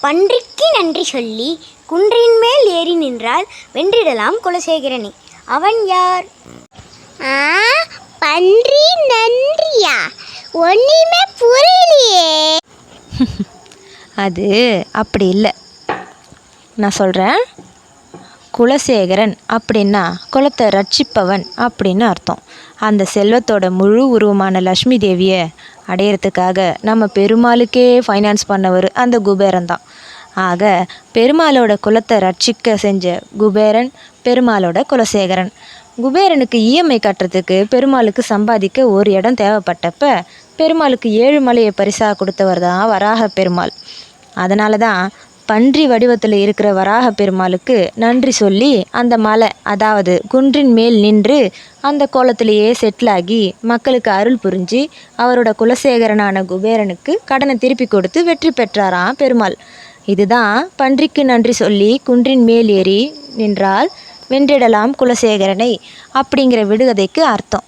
பன்றிக்கு நன்றி சொல்லி குன்றின் மேல் ஏறி நின்றால் வென்றிடலாம் குலசேகரனை. அவன் யார்? ஆ பன்றி நன்றியா? ஒன்றுமே புரியலையே. அது அப்படி இல்லை. நான் சொல்கிறேன் குலசேகரன் அப்படின்னா குலத்தை ரட்சிப்பவன் அப்படின்னு அர்த்தம். அந்த செல்வத்தோட முழு உருவமான லக்ஷ்மி தேவியை அடையிறதுக்காக நம்ம பெருமாளுக்கே ஃபைனான்ஸ் பண்ணவர் அந்த குபேரன் தான். ஆக பெருமாளோட குலத்தை ரட்சிக்க செஞ்ச குபேரன் பெருமாளோட குலசேகரன். குபேரனுக்கு இஎம்ஐ கட்டுறதுக்கு பெருமாளுக்கு சம்பாதிக்க ஒரு இடம் தேவைப்பட்டப்ப பெருமாளுக்கு ஏழு மலையை பரிசாக கொடுத்தவர் தான் வராக பெருமாள். அதனால தான் பன்றி வடிவத்தில் இருக்கிற வராக பெருமாளுக்கு நன்றி சொல்லி அந்த மலை அதாவது குன்றின் மேல் நின்று அந்த கோலத்திலேயே செட்டில் ஆகி மக்களுக்கு அருள் புரிஞ்சு அவரோட குலசேகரனான குபேரனுக்கு கடனை திருப்பி கொடுத்து வெற்றி பெற்றாராம் பெருமாள். இதுதான் பன்றிக்கு நன்றி சொல்லி குன்றின் மேல் ஏறி நின்றால் வென்றிடலாம் குலசேகரனை அப்படிங்கிற விடுகதைக்கு அர்த்தம்.